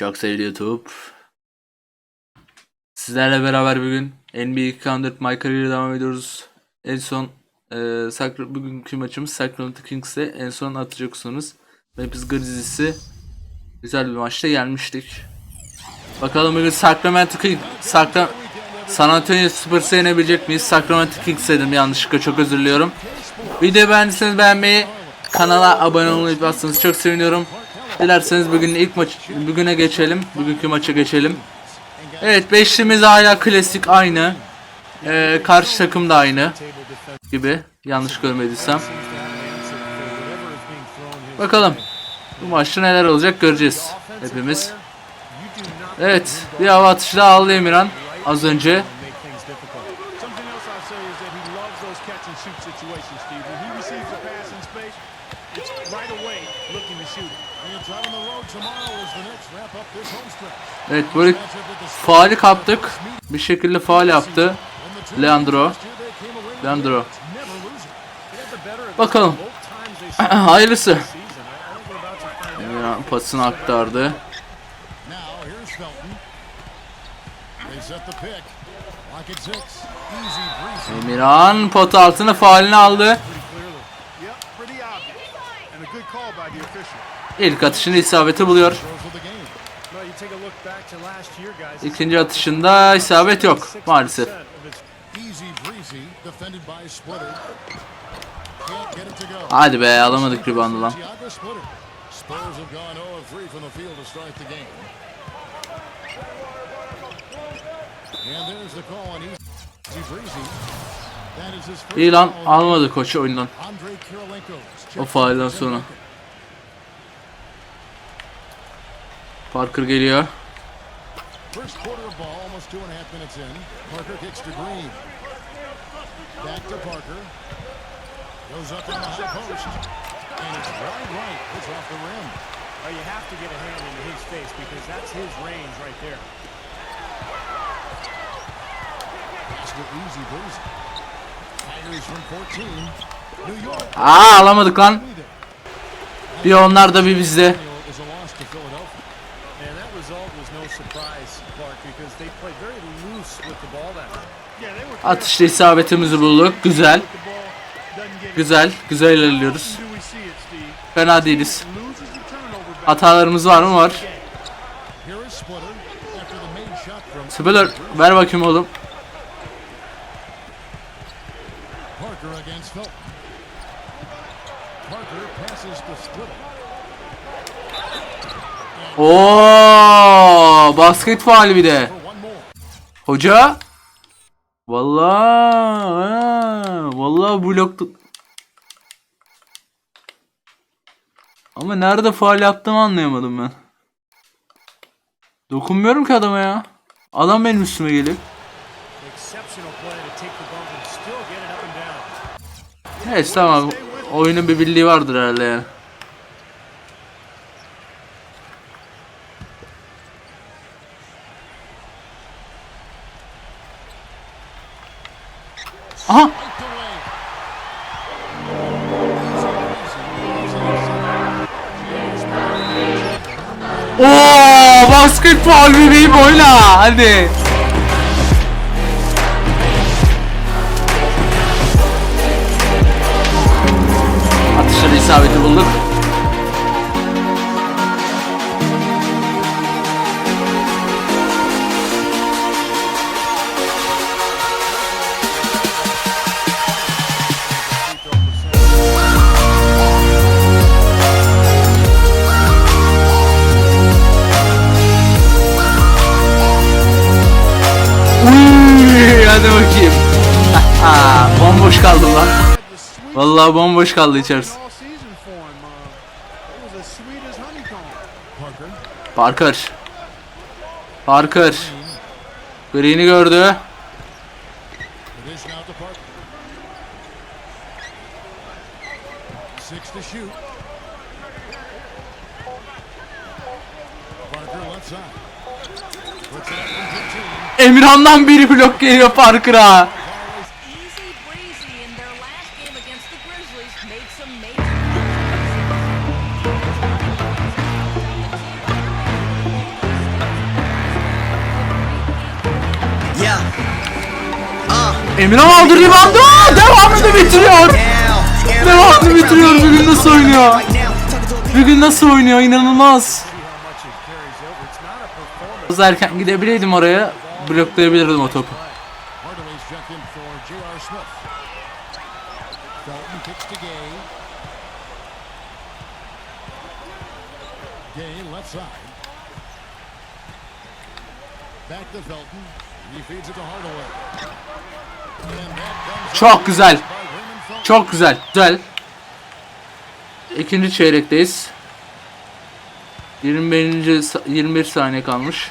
Çok sevgili YouTube. Sizlerle beraber bugün NBA 214 My Career'e devam ediyoruz. En son e, Sacra- bugünkü maçımız Sacramento Kings'e en son atacaksınız. Memphis Grizzlies'i güzel bir maçta gelmiştik. Bakalım bugün Sacramento Kings Sacra San Antonio Spurs'ı yenebilecek miyiz? Sacramento Kings dedim yanlışlıkla çok özür diliyorum. Videoyu beğendiyseniz beğenmeyi, kanala abone olmayı unutmazsanız çok seviniyorum. Dilerseniz bugün ilk maç bugüne geçelim. Bugünkü maça geçelim. Evet beşlimiz hala klasik aynı. Ee, karşı takım da aynı gibi. Yanlış görmediysem. Bakalım. Bu maçta neler olacak göreceğiz hepimiz. Evet bir hava atışı daha aldı Emirhan az önce. Evet böyle faali kaptık. Bir şekilde faal yaptı. Leandro. Leandro. Bakalım. Hayırlısı. Emirhan pasını aktardı. Emirhan pot altına faalini aldı. İlk atışını isabeti buluyor. İkinci atışında isabet yok maalesef. Hadi be alamadık ribandı lan. Tiago Splitter. Spurs have gone 0 of 3 from the field to start the game. And there's the call on easy breezy. That is his first İyi lan almadı koçu oyundan. O faalden sonra. Parker geliyor. First quarter of ball, almost two and a half minutes in. Parker kicks to Green. Back to Parker. Goes up on the high post. And it's right, right. It's off the rim. Well, you have to get a hand into his face because that's his range right there. Pass to Easy Breezy. Tigers from 14. New York. Aa alamadık lan. Bir onlar da bir bizde. Atışta isabetimizi bulduk. Güzel. Güzel. Güzel ilerliyoruz. Fena değiliz. Hatalarımız var mı? Var. Spiller ver bakayım oğlum. Oo, basket faali bir de. Hoca. Vallahi, vallahi bloktu. Ama nerede faal yaptığımı anlayamadım ben. Dokunmuyorum ki adama ya. Adam benim üstüme gelip. Neyse tamam. Oyunun bir birliği vardır herhalde yani. Aha! Oo, basket faul bebeğim oyna. Hadi. Atışları isabeti bulduk. Vallahi bomboş kaldı içerisi. Parker. Parker. Green'i gördü. It is now to Parker. Six to shoot. Parker left side. Puts it up from 15. Emirhan'dan biri blok geliyor Parker'a. Emirhan aldı reboundu. Devamını bitiriyor. Devamını bitiriyor. Bugün nasıl oynuyor? Bugün nasıl oynuyor? İnanılmaz. Hızlı erken gidebileydim oraya. Bloklayabilirdim o topu. Back to Felton. He feeds it to Hardaway. Çok güzel. Çok güzel. Güzel. İkinci çeyrekteyiz. 21. sa- 21 saniye kalmış.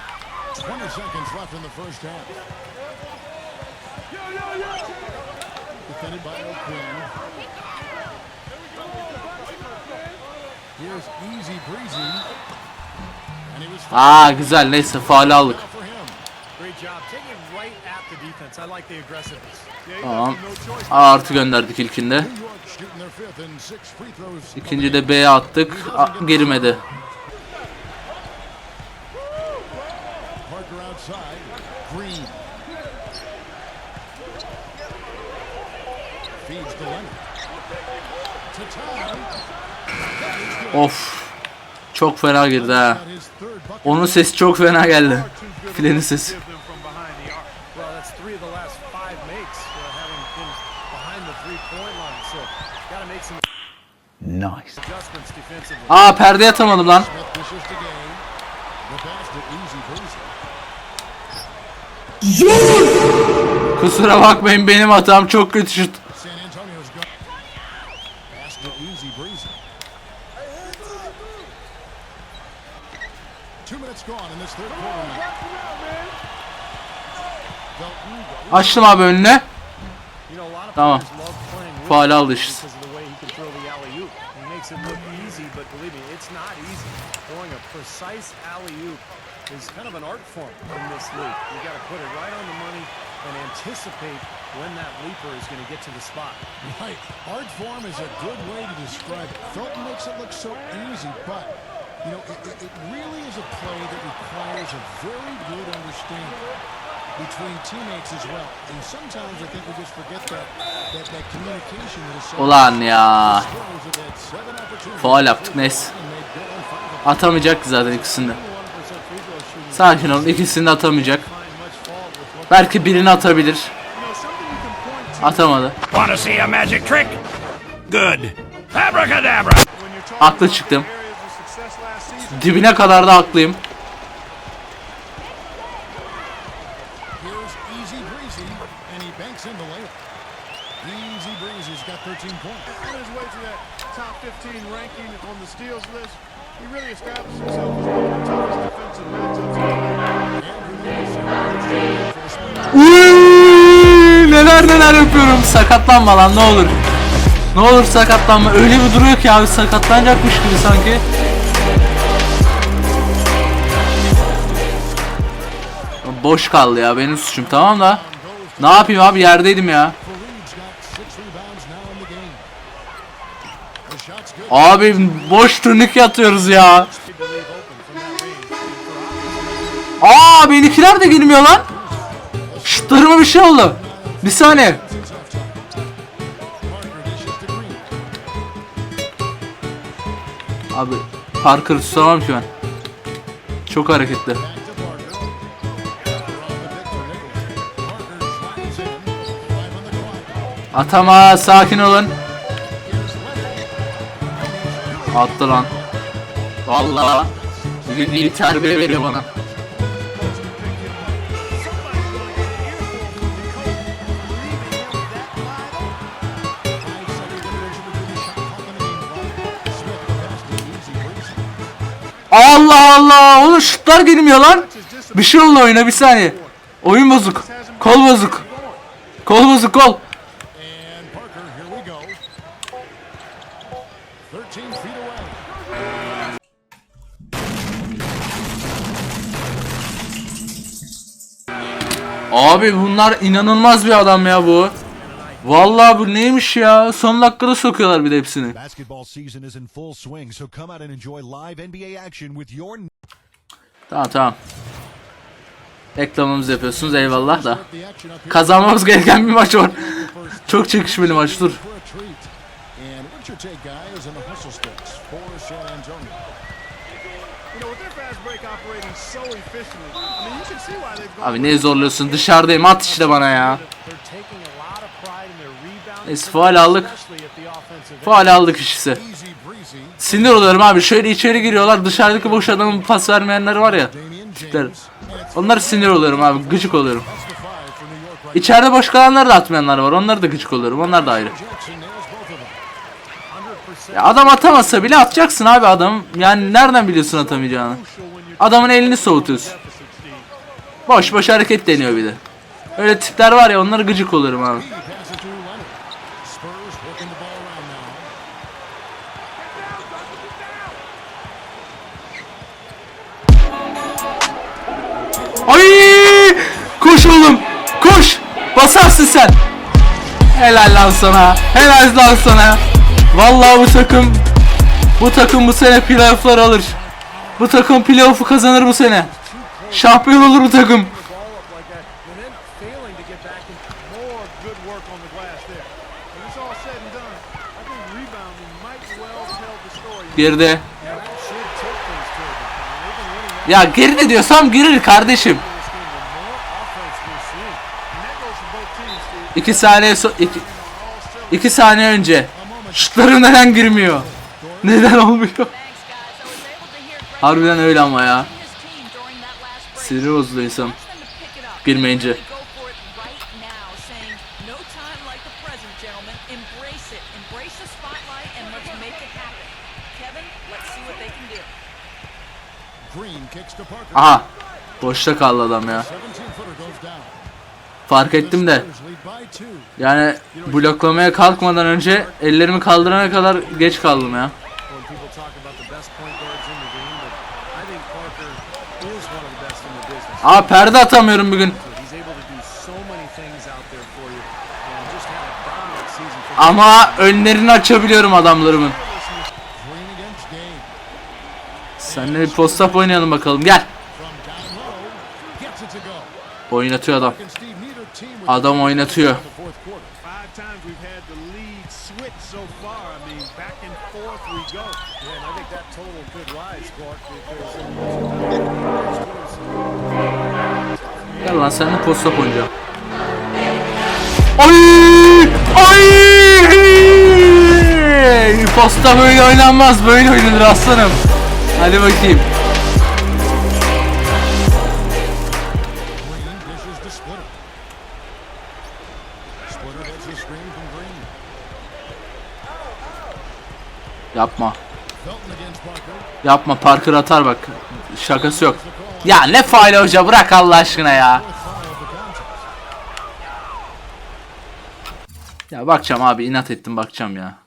20 seconds left in the first half. Defended by O'Quinn. Here's easy breezy. And he was Aa güzel neyse faal aldık. Tamam. A artı gönderdik ilkinde. İkinci de B'ye attık. A, girmedi. Of. Çok fena girdi ha. Onun sesi çok fena geldi. Filenin sesi. Nice. Aa perde atamadım lan. Kusura bakmayın benim hatam çok kötü şut. Açtım abi önüne. Tamam. Faal aldı işte. Precise alley-oop is kind of an art form in this league. You got to put it right on the money and anticipate when that leaper is going to get to the spot. Right. Art form is a good way to describe it. Felton makes it look so easy, but, you know, it, it, it really is a play that requires a very good understanding between teammates as well. And sometimes I think we just forget that, that, that communication that is so Ulan ya. Spurs have had seven opportunities Faal yaptık neyse. Atamayacaktı zaten ikisini de. 1% free throw shooting Sakin olun ikisini de atamayacak. Belki birini atabilir. Atamadı. Want to see a magic trick? Good. Abracadabra. when you're talking Haklı about çıktım. Dibine kadar da haklıyım. Neler neler yapıyorum. Sakatlanma lan ne olur. Ne olur sakatlanma. Öyle bir duruyor ki abi sakatlanacakmış gibi sanki. Boş kaldı ya benim suçum tamam da. Ne yapayım abi yerdeydim ya. Abi boş turnike atıyoruz ya. Aa benimkiler de girmiyor lan. Şutlarıma bir şey oldu. Bir saniye. Abi Parker'ı tutamam ki ben. Çok hareketli. Atama sakin olun. Attı lan. Vallahi. İyi terbiye veriyor bana. Allah Allah. Oğlum şutlar girmiyor lan. Bir şey oldu oyuna bir saniye. Oyun bozuk. Kol bozuk. Kol bozuk kol. And Parker, here we go. 13 feet away. Abi bunlar inanılmaz bir adam ya bu. Vallahi bu neymiş ya? Son dakikada sokuyorlar bir de hepsini. Tamam tamam. Reklamımızı yapıyorsunuz eyvallah da. Kazanmamız gereken bir maç var. Çok çekişmeli maç dur. Abi ne zorluyorsun dışarıdayım at işte bana ya. Neyse faal aldık. Faal aldık işisi. Sinir oluyorum abi şöyle içeri giriyorlar dışarıdaki boş adamın pas vermeyenler var ya. Tipler. Onlara sinir oluyorum abi gıcık oluyorum. İçeride boş kalanları da atmayanlar var onları da gıcık oluyorum onlar da ayrı. Ya adam atamasa bile atacaksın abi adam. Yani nereden biliyorsun atamayacağını? Adamın elini soğutuyorsun. Boş boş hareket deniyor bir de. Öyle tipler var ya onlara gıcık oluyorum abi. Ay! Koş oğlum. Koş. Basarsın sen. Helal lan sana. Helal lan sana. Vallahi bu takım bu takım bu sene playoff'lar alır. Bu takım playoff'u kazanır bu sene. Şampiyon olur bu takım. And that goes for both teams, Steve. 2 saniye so iki, iki saniye önce. Şutları neden girmiyor? Neden olmuyor? Harbiden öyle ama ya. Sinir bozuluyor insan. Girmeyince. Aha. Boşta kaldı adam ya. 17 footer goes down. Fark ettim de. Yani bloklamaya kalkmadan önce ellerimi kaldırana kadar geç kaldım ya. Aa perde atamıyorum bugün. He's able to do Seninle bir post-up oynayalım bakalım. Gel. Oynatıyor adam. Adam oynatıyor. Gel lan seninle post-up oynayacağım. Ay! Ay! Posta böyle oynanmaz. Böyle oynanır aslanım. Hadi bakayım. Yapma. Yapma Parker atar bak. Şakası yok. Ya ne faal hoca bırak Allah aşkına ya. Ya bakacağım abi inat ettim bakacağım ya.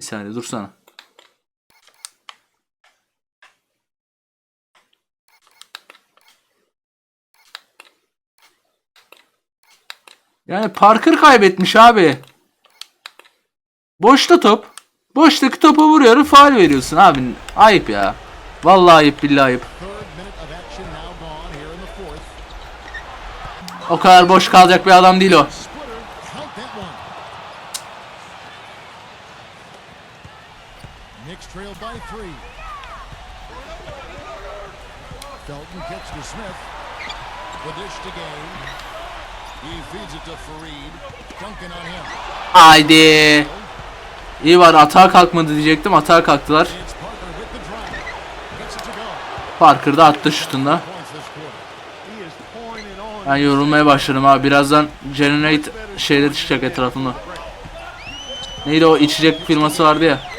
Bir saniye dursana. Yani Parker kaybetmiş abi. Boşta top. Boştaki topa vuruyorum faal veriyorsun abi. Ayıp ya. Vallahi ayıp billahi ayıp. O kadar boş kalacak bir adam değil o. Felton kicks to Smith. The dish to Game. Haydi. İyi var atağa kalkmadı diyecektim. Atağa kalktılar. Parker da attı şutunda. Ben yorulmaya başladım abi. Birazdan Generate şeyleri çıkacak etrafımda. Neydi o içecek firması vardı ya.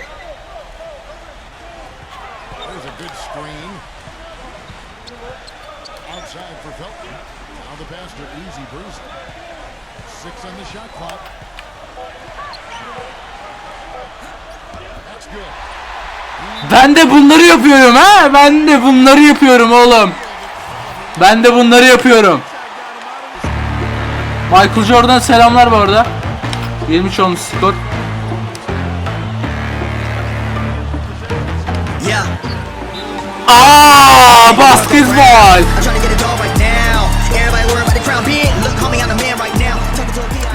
Ben de bunları yapıyorum oğlum. Ben de bunları yapıyorum. Michael Jordan selamlar bu arada. 23 olmuş skor. Aa basketbol.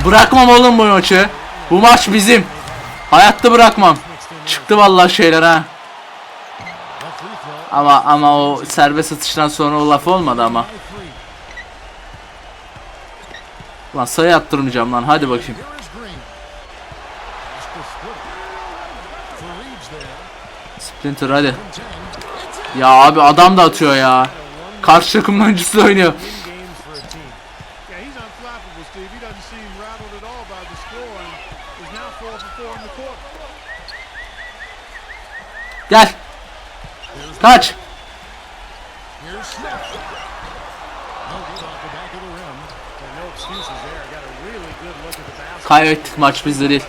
Bırakmam oğlum bu maçı. Bu maç bizim. Hayatta bırakmam. Çıktı vallahi şeyler ha. Ama ama o serbest atıştan sonra o laf olmadı ama. Lan sayı attırmayacağım lan hadi bakayım. Splinter hadi. From 10. Ya abi adam da atıyor ya. Karşı takımın oyuncusu oynuyor. Basket. Kaybettik maç bizde değil.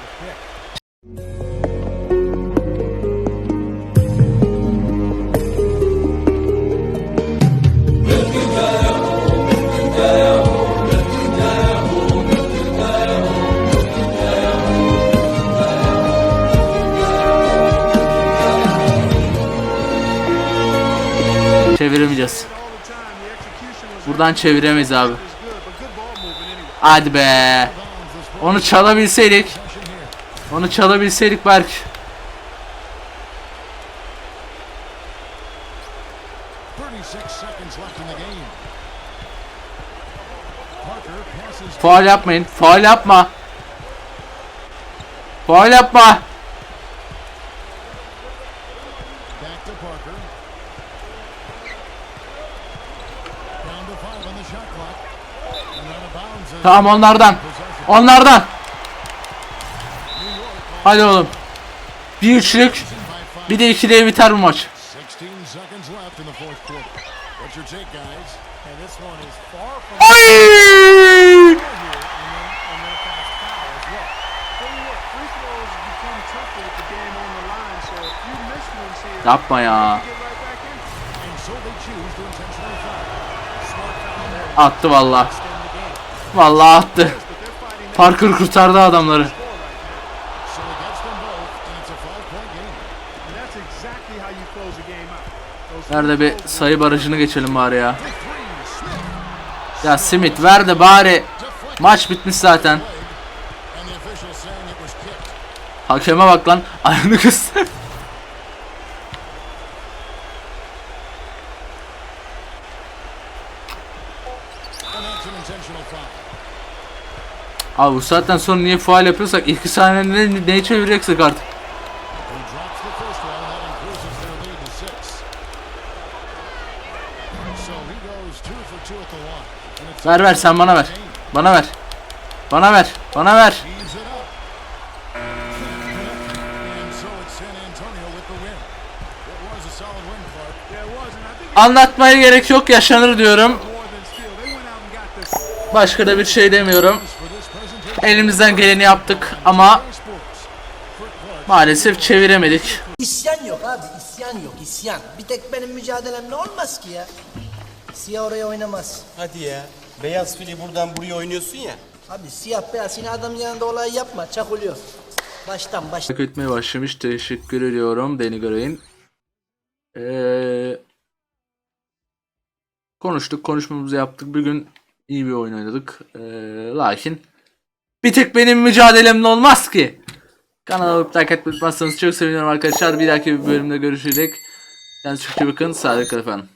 Çeviremeyeceğiz. Buradan çeviremeyiz abi. Hadi be. Onu çalabilseydik. Onu çalabilseydik belki. 36 seconds left in the game. Parker passes Faul yapmayın. Faul yapma. Faul yapma. back to Parker. Down to five on the shot clock. And out of bounds. as Tamam onlardan. Onlardan. Hadi oğlum. Bir üçlük. Bir de ikiliye biter bu maç. 16 seconds left in the fourth quarter. What's your take, guys? And this one is far from Ay! Yapma ya. Attı valla. Extend the game. Valla attı. Parker kurtardı adamları. Nerede bir sayı barajını geçelim bari ya. Ya Smith ver de bari. Maç bitmiş zaten. Hakeme bak lan. Ayağını göster. Abi bu saatten sonra niye faal yapıyorsak iki saniyede ne, neyi çevireceksek artık. Ver ver sen bana ver. Bana ver. Bana ver. Bana ver. Anlatmaya gerek yok yaşanır diyorum. Başka da bir şey demiyorum. Elimizden geleni yaptık ama maalesef çeviremedik. İsyan yok abi, isyan yok, isyan. Bir tek benim mücadelemle olmaz ki ya. Siyah oraya oynamaz. Hadi ya. Beyaz fili buradan buraya oynuyorsun ya. Abi siyah beyaz yine adam yanında olay yapma, çakılıyor. Baştan baş. Takip etmeye başlamış. Teşekkür ediyorum Danny Gray'in. Ee, konuştuk. Konuşmamızı yaptık. Bugün iyi bir oyun oynadık. Ee, lakin bir tek benim mücadelemle olmaz ki. Kanala abone like etmeyi unutmazsanız çok sevinirim arkadaşlar. Bir dahaki bir bölümde görüşecek. Kendinize çok iyi bakın. Sağlıkla efendim.